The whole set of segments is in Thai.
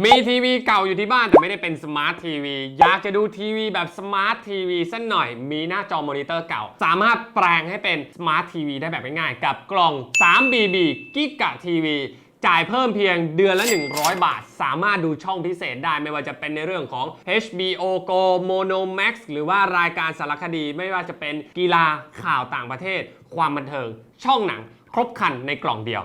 มีทีวีเก่าอยู่ที่บ้านแต่ไม่ได้เป็นสมาร์ททีวีอยากจะดูทีวีแบบสมาร์ททีวีสักหน่อยมีหน้าจอมอนิเตอร์เก่า สามารถแปลงให้เป็นสมาร์ททีวีได้แบบง่ายๆ กับกล่อง 3BB กิกะทีวีจ่ายเพิ่มเพียงเดือนละ 100 บาท สามารถดูช่องพิเศษได้ไม่ว่าจะเป็นในเรื่องของ HBO Go Mono Max หรือว่ารายการสารคดีไม่ว่าจะเป็นกีฬาข่าวต่างประเทศ ความบันเทิง ช่องหนัง ครบครันในกล่องเดียว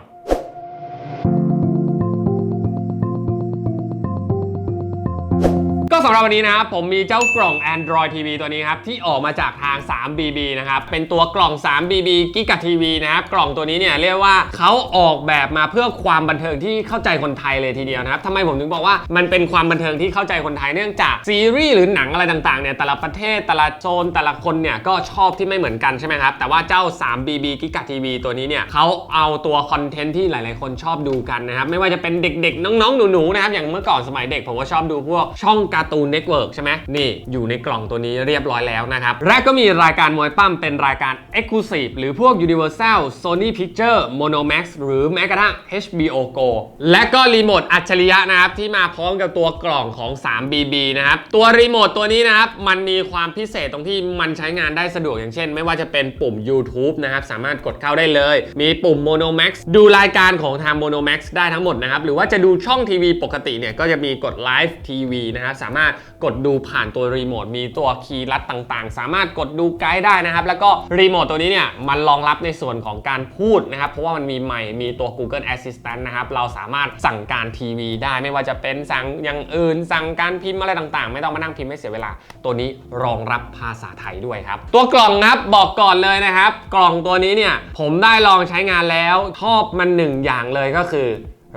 สำหรับวันนี้นะครับผมมีเจ้ากล่อง Android TV ตัวนี้ครับ ที่ออกมาจากทาง 3BB นะครับ เป็นตัวกล่อง 3BB กิกะทีวีนะครับ กล่องตัวนี้เนี่ยเรียกว่าเขาออกแบบมาเพื่อความบันเทิงที่เข้าใจคนไทยเลยทีเดียวนะครับทำไมผมถึงบอกว่ามันเป็นความบันเทิงที่เข้าใจคนไทยเนื่องจากซีรีส์หรือหนังอะไรต่างๆเนี่ยแต่ละประเทศแต่ละโซนแต่ละคนเนี่ยก็ชอบที่ไม่เหมือนกันใช่ไหมครับแต่ว่าเจ้า 3BB กิกะทีวีตัวนี้เนี่ยเขาเอาตัวคอนเทนต์ที่หลาย ๆ คนชอบดูกันนะครับไม่ว่าจะเป็นเด็ก ๆ น้อง ๆ หนู ๆ นะครับอย่างเมื่อก่อนสมัยเด็กผมก็ชอบดูพวกช่องการ์ตูนเน็ตเวิร์กใช่ไหมนี่อยู่ในกล่องตัวนี้เรียบร้อยแล้วนะครับ แรกก็มีรายการมวยปั้มเป็นรายการ Exclusive หรือพวก Universal Sony Picture Monomax หรือแม้กระทั่ง HBO Go และก็รีโมทอัจฉริยะนะครับ ที่มาพร้อมกับตัวกล่องของ 3BB นะครับ ตัวรีโมทตัวนี้นะครับ มันมีความพิเศษตรงที่มันใช้งานได้สะดวกอย่างเช่น ไม่ว่าจะเป็นปุ่ม YouTube นะครับ สามารถกดเข้าได้เลย มีปุ่ม Monomax ดูรายการของทาง Monomax ได้ทั้งหมดนะครับ หรือว่าจะดูช่องทีวีปกติเนี่ยก็จะมีกด Live TV นะครับสามารถกดดูผ่านตัวรีโมทมีตัวคีย์ลัดต่างๆ สามารถกดดูไกด์ได้นะครับ แล้วก็รีโมทตัวนี้เนี่ยมันรองรับในส่วนของการพูดนะครับ เพราะว่ามันมีไมค์มีตัว Google Assistant นะครับ เราสามารถสั่งการทีวีได้ไม่ว่าจะเป็นสั่งอย่างอื่น สั่งการพิมพ์อะไรต่างๆ ไม่ต้องมานั่งพิมพ์ให้เสียเวลา ตัวนี้รองรับภาษาไทยด้วยครับ ตัวกล่องครับบอกก่อนเลยนะครับ กล่องตัวนี้เนี่ยผมได้ลองใช้งานแล้วชอบมันหนึ่งอย่างเลยก็คือ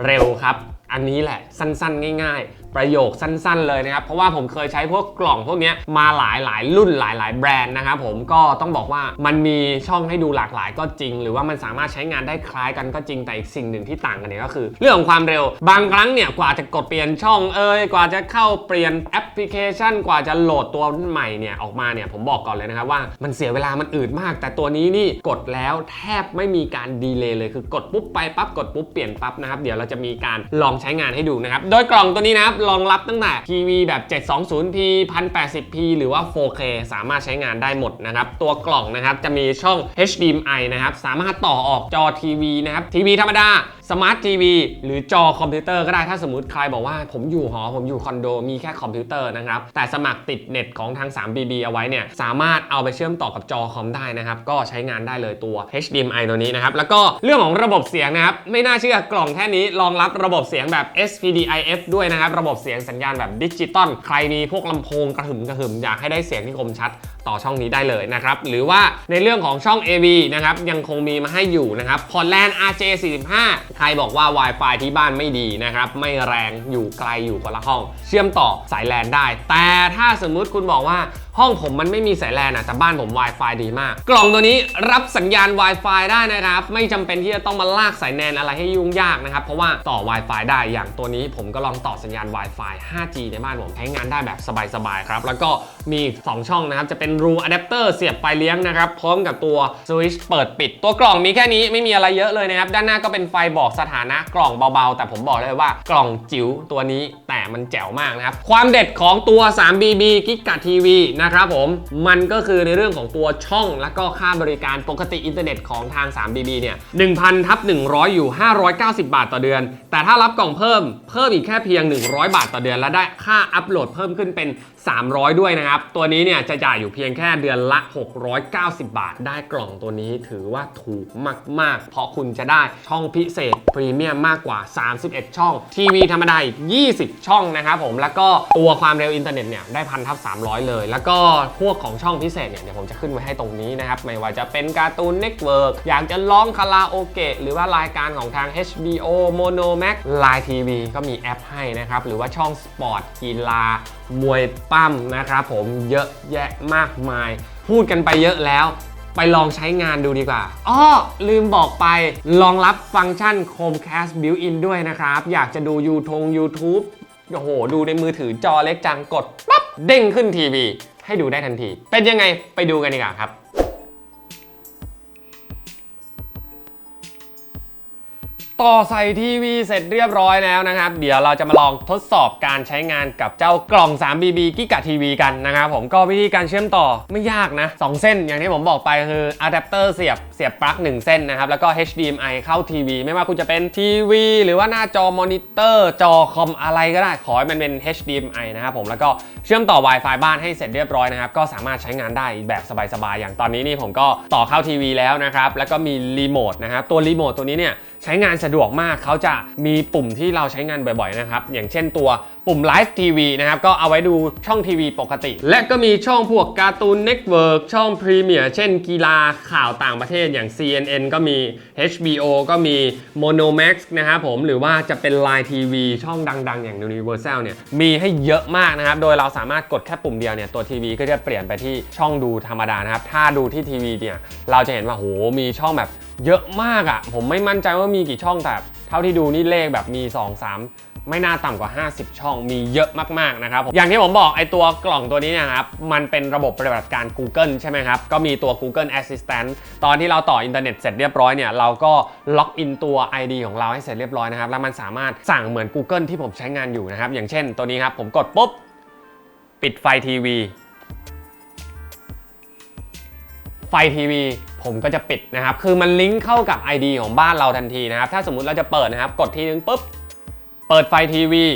เร็วครับ อันนี้แหละสั้นๆ ง่าย ๆ ประโยคสั้นๆเลยนะครับ เพราะว่าผมเคยใช้พวกกล่องพวกนี้มาหลายหลายรุ่นหลายหลายแบรนด์นะครับผมก็ต้องบอกว่ามันมีช่องให้ดูหลากหลายก็จริง หรือว่ามันสามารถใช้งานได้คล้ายกันก็จริงแต่อีกสิ่งหนึ่งที่ต่างกันเนี่ยก็คือ เรื่องของความเร็ว บางครั้งเนี่ยกว่าจะกดเปลี่ยนช่องเอ่ยกว่าจะเข้าเปลี่ยนแอป ลิเคชันกว่าจะโหลดตัวใหม่เนี่ยออกมาเนี่ยผมบอกก่อนเลยนะครับว่ามันเสียเวลามันอืดมาก แต่ตัวนี้นี่กดแล้วแทบไม่มีการดีเลย์เลยคือกดปุ๊บไปปั๊บกดปุ๊บเปลี่ยนปั๊บนะครับเดี๋ยวเราจะมีการลองใช้งานให้ดูนะครับโดยกล่องตัวนี้นะครับรองรับตั้งแต่ทีวีแบบ 720p 1080p หรือว่า 4K สามารถใช้งานได้หมดนะครับตัวกล่องนะครับจะมีช่อง HDMI นะครับสามารถต่อออกจอทีวีนะครับทีวีธรรมดาสมาร์ททีวีหรือจอคอมพิวเตอร์ก็ได้ถ้าสมมติใครบอกว่าผมอยู่หอผมอยู่คอนโดมีแค่คอมพิวเตอร์นะครับ แต่สมัครติดเน็ตของทาง 3BB เอาไว้เนี่ย สามารถเอาไปเชื่อมต่อกับจอคอมได้นะครับ ก็ใช้งานได้เลยตัว HDMI ตัวนี้นะครับ แล้วก็เรื่องของระบบเสียงนะครับ ไม่น่าเชื่อกล่องแค่นี้รองรับระบบเสียงแบบ SPDIF ด้วยนะครับ ระบบเสียงสัญญาณแบบดิจิตอล ใครมีพวกลำโพงกระหึ่มกระหึ่มอยากให้ได้เสียงที่คมชัดต่อช่องนี้ได้เลยนะครับ หรือว่าในเรื่องของช่อง AV นะครับยังคงมีมาให้อยู่นะครับพอร์ตแลน RJ45 ใครบอกว่า Wi-Fi ที่บ้านไม่ดีนะครับไม่แรงอยู่ไกลอยู่คนละห้อง เชื่อมต่อสายแลนได้ แต่ถ้าสมมุติคุณบอกว่าห้องผมมันไม่มีสายแลนอะแต่บ้านผม Wi-Fi ดีมาก กล่องตัวนี้รับสัญญาณ Wi-Fi ได้นะครับ ไม่จำเป็นที่จะต้องมาลากสายแนนอะไรให้ยุ่งยากนะครับ เพราะว่าต่อ Wi-Fi ได้อย่างตัวนี้ผมก็ลองต่อสัญญาณ Wi-Fi 5G ในบ้านผมใช้งานได้แบบสบายๆครับ แล้วก็มี 2 ช่องนะครับ จะเป็นรูอะแดปเตอร์เสียบไฟเลี้ยงนะครับ พร้อมกับตัวสวิตช์เปิดปิด ตัวกล่องมีแค่นี้ไม่มีอะไรเยอะเลยนะครับ ด้านหน้าก็เป็นไฟบอกสถานะกล่องเบาๆ แต่ผมบอกเลยว่ากล่องจิ๋วตัวนี้แต่มันแจ๋วมากนะครับความเด็ดของตัว 3BB กิกะทีวีนะครับผม มันก็คือในเรื่องของตัวช่องและก็ค่าบริการปกติอินเทอร์เน็ตของทาง 3BB เนี่ย1,000ทับ100 อยู่ 590 บาทต่อเดือน แต่ถ้ารับกล่องเพิ่มเพิ่มอีกแค่เพียง 100 บาทต่อเดือน และได้ค่าอัปโหลดเพิ่มขึ้นเป็น300 ด้วยนะครับ ตัวนี้เนี่ยจะจ่ายอยู่เพียงแค่เดือนละ 690 บาท ได้กล่องตัวนี้ถือว่าถูกมาก ๆ เพราะคุณจะได้ช่องพิเศษพรีเมียมมากกว่า 31 ช่อง ทีวีธรรมดาอีก 20 ช่องนะครับผม แล้วก็ตัวความเร็วอินเทอร์เน็ตเนี่ยได้พันทับ300 เลย แล้วก็พวกของช่องพิเศษเนี่ยเดี๋ยวผมจะขึ้นไว้ให้ตรงนี้นะครับ ไม่ว่าจะเป็นการ์ตูนเน็ตเวิร์กอยากจะร้องคาราโอเกะหรือว่ารายการของทาง HBO Mono Max Line TV ก็มีแอปให้นะครับ หรือว่าช่องสปอร์ตกีฬา มวยปั้มนะครับผมเยอะแยะมากมาย พูดกันไปเยอะแล้ว ไปลองใช้งานดูดีกว่าอ้อลืมบอกไปลองรับฟังก์ชัน Chromecast Built-in ด้วยนะครับ อยากจะดูยูทง YouTube โอ้โห ดูในมือถือจอเล็กจังกดปั๊บเด้งขึ้นทีวี ให้ดูได้ทันที เป็นยังไงไปดูกันดีกว่าครับ ต่อใส่ทีวีเสร็จเรียบร้อยแล้วนะครับ เดี๋ยวเราจะมาลองทดสอบการใช้งานกับเจ้ากล่อง 3BB กิกะทีวีกันนะครับผมก็วิธีการเชื่อมต่อไม่ยากนะ 2 เส้นอย่างที่ผมบอกไปคืออะแดปเตอร์เสียบเสียบปลั๊ก1 เส้นนะครับ แล้วก็ HDMI เข้าทีวี ไม่ว่าคุณจะเป็นทีวี หรือว่าหน้าจอมอนิเตอร์จอคอมอะไรก็ได้ขอให้มันเป็น HDMI นะครับผมแล้วก็เชื่อมต่อ Wi-Fi บ้านให้เสร็จเรียบร้อยนะครับก็สามารถใช้งานได้แบบสบายๆอย่างตอนนี้นี่ผมก็ต่อเข้าทีวีแล้วนะครับแล้วก็มีรีโมทนะครับตัวรีโมทตัวนี้เนี่ยใช้งานสะะดวกมากเขาจะมีปุ่มที่เราใช้งานบ่อยๆนะครับ อย่างเช่นตัวปุ่ม Live TV นะครับ ก็เอาไว้ดูช่องทีวีปกติ และก็มีช่องพวกการ์ตูนเน็ตเวิร์กช่องพรีเมียร์เช่นกีฬาข่าวต่างประเทศอย่าง CNN ก็มี HBO ก็มี Monomax นะครับผมหรือว่าจะเป็น Line TV ช่องดัง ๆ อย่าง Universal เนี่ยมีให้เยอะมากนะครับ โดยเราสามารถกดแค่ปุ่มเดียวเนี่ยตัวทีวีก็จะเปลี่ยนไปที่ช่องดูธรรมดานะครับ ถ้าดูที่ทีวีเนี่ยเราจะเห็นว่าโหมีช่องแบบเยอะมากอะ่ะผมไม่มั่นใจว่ามีกี่ช่องแต่เท่าที่ดูนี่เลขแบบมี 2 3 ไม่น่าต่ำกว่า 50 ช่องมีเยอะมากๆนะครับผมอย่างที่ผมบอกไอตัวกล่องตัวนี้นยนะครับมันเป็นระบบปฏิบัติการ Google ใช่ไหมครับ ก็มีตัว Google Assistant ตอนที่เราต่ออินเทอร์เน็ตเสร็จเรียบร้อยเนี่ยเราก็ล็อกอินตัว ID ของเราให้เสร็จเรียบร้อยนะครับแล้วมันสามารถสั่งเหมือน Google ที่ผมใช้งานอยู่นะครับอย่างเช่นตัวนี้ครับผมกดปุ๊บปิดไฟทีวีไฟทีวี ผมก็จะปิดนะครับ คือมันลิงก์เข้ากับ ID ของบ้านเราทันทีนะครับ ถ้าสมมุติเราจะเปิดนะครับ กดทีนึงปุ๊บ เปิดไฟทีวี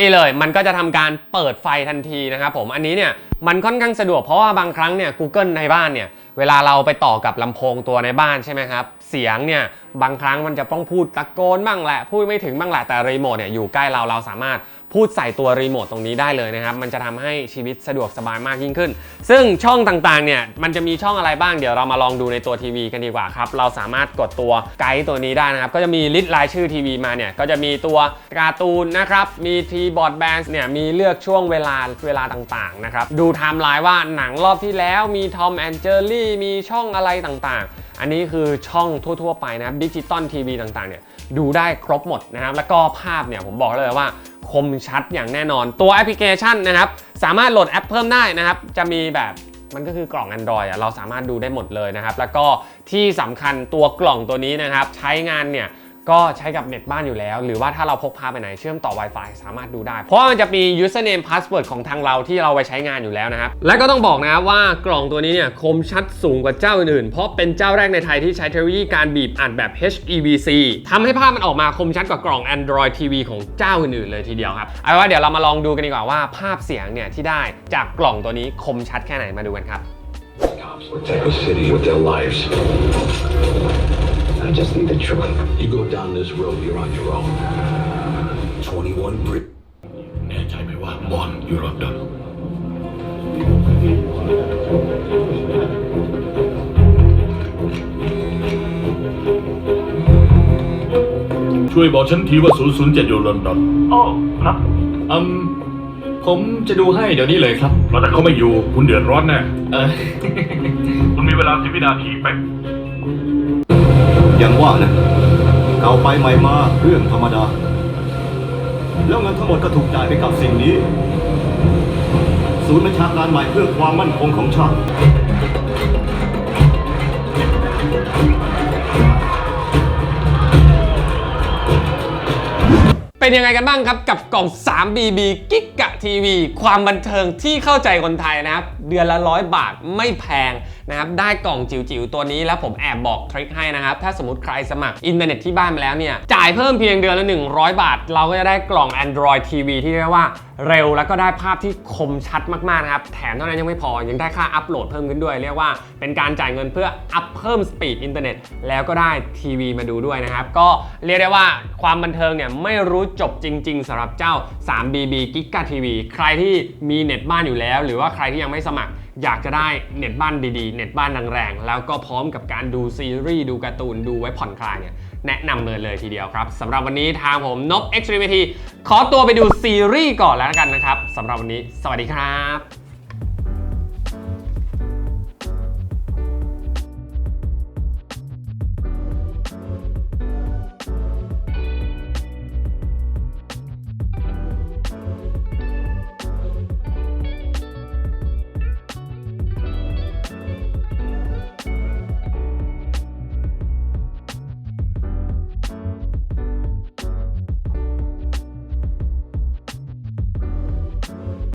นี่เลย มันก็จะทำการเปิดไฟทันทีนะครับผม อันนี้เนี่ย มันค่อนข้างสะดวก เพราะว่าบางครั้งเนี่ย Google ในบ้านเนี่ย เวลาเราไปต่อกับลำโพงตัวในบ้านใช่ไหมครับ เสียงเนี่ย บางครั้งมันจะต้องพูดตะโกนบ้างแหละ พูดไม่ถึงบ้างแหละ แต่รีโมทเนี่ยอยู่ใกล้เรา เราสามารถ พูดใส่ตัวรีโมทตรงนี้ได้เลยนะครับ มันจะทำให้ชีวิตสะดวกสบายมากยิ่งขึ้น ซึ่งช่องต่างๆเนี่ยมันจะมีช่องอะไรบ้างเดี๋ยวเรามาลองดูในตัวทีวีกันดีกว่าครับ เราสามารถกดตัวไกด์ตัวนี้ได้นะครับ ก็จะมีลิสต์รายชื่อทีวีมาเนี่ยก็จะมีตัวการ์ตูนนะครับ มีทีบอร์ดแบนด์เนี่ยมีเลือกช่วงเวลาเวลาต่างๆนะครับดูไทม์ไลน์ว่าหนังรอบที่แล้วมีทอมแอนเจอรี่มีช่องอะไรต่างๆ อันนี้คือช่องทั่ว ๆ ไปนะดิจิตอลทีวีต่างๆเนี่ย ดูได้ครบหมดนะครับ แล้วก็ภาพเนี่ยผมบอกเลยว่าคมชัดอย่างแน่นอนตัวแอปพลิเคชันนะครับ สามารถโหลดแอปเพิ่มได้นะครับ จะมีแบบมันก็คือกล่อง Android อะเราสามารถดูได้หมดเลยนะครับ แล้วก็ที่สำคัญตัวกล่องตัวนี้นะครับ ใช้งานเนี่ย ก็ใช้กับเน็ตบ้านอยู่แล้ว หรือว่าถ้าเราพกพาไปไหนเชื่อมต่อ Wi-Fi สามารถดูได้ เพราะมันจะมี username password ของทางเราที่เราไปใช้งานอยู่แล้วนะครับ และก็ต้องบอกนะครับว่ากล่องตัวนี้เนี่ยคมชัดสูงกว่าเจ้าอื่นๆ เพราะเป็นเจ้าแรกในไทยที่ใช้เทคโนโลยีการบีบอัดแบบ HEVC ทำให้ภาพมันออกมาคมชัดกว่ากล่อง Android TV ของเจ้าอื่นๆ เลยทีเดียวครับ เอาว่าเดี๋ยวเรามาลองดูกันดีกว่าว่าภาพเสียงเนี่ยที่ได้จากกล่องตัวนี้คมชัดแค่ไหนมาดูกันครับ protect the city with their lives. I just need the truth. You go down this road, you're on your own. 21 Brit. แน่ใจไหมว่าบอลอยู่ลอนดอน ช่วยบอกฉันทีว่า 007 อยู่ลอนดอน โอ้ครับ อืม ผมจะดูให้เดี๋ยวนี้เลยครับเพราะถ้าเขาไม่อยู่คุณเดือดร้อนแน่เออ คุณมีเวลาสิบวินาทีไปอย่างว่านะเก่าไปใหม่มาเรื่องธรรมดา แล้วเงินทั้งหมดก็ถูกจ่ายไปกับสิ่งนี้ ศูนย์บัญชาการใหม่เพื่อความมั่นคงของชาติ เป็นยังไงกันบ้างครับกับกล่อง 3BB กิกะทีวีความบันเทิงที่เข้าใจคนไทยนะครับ เดือนละร้อยบาทไม่แพงนะครับ ได้กล่องจิ๋วๆ ตัวนี้แล้วผมแอบบอกทริคให้นะครับ ถ้าสมมติใครสมัครอินเทอร์เน็ตที่บ้านไปแล้วเนี่ย จ่ายเพิ่มเพียงเดือนละ 100 บาท เราก็จะได้กล่อง Android TV ที่เรียกว่าเร็วแล้วก็ได้ภาพที่คมชัดมากๆนะครับ แถมเท่านั้นยังไม่พอยังได้ค่าอัปโหลดเพิ่มขึ้นด้วย เรียกว่าเป็นการจ่ายเงินเพื่ออัพเพิ่มสปีดอินเทอร์เน็ตแล้วก็ได้ทีวีมาดูด้วยนะครับก็เรียกได้ว่าความบันเทิงเนี่ยไม่รู้จบจริง ๆสำหรับเจ้า 3BB g i g a TV ใครที่มีเน็ตบ้านอยู่แล้ว หรือว่าใครที่ยังไม่สมัคร อยากจะได้เน็ตบ้านดีๆ เน็ตบ้านแรงๆแล้วก็พร้อมกับการดูซีรีส์ดูการ์ตูนดูไว้ผ่อนคลายเนี่ยแนะนำเลยเลยทีเดียวครับสำหรับวันนี้ทางผมนบ x t r e m e t ขอตัวไปดูซีรีส์ก่อนแล้วกันนะครับสำหรับวันนี้ สวัสดีครับ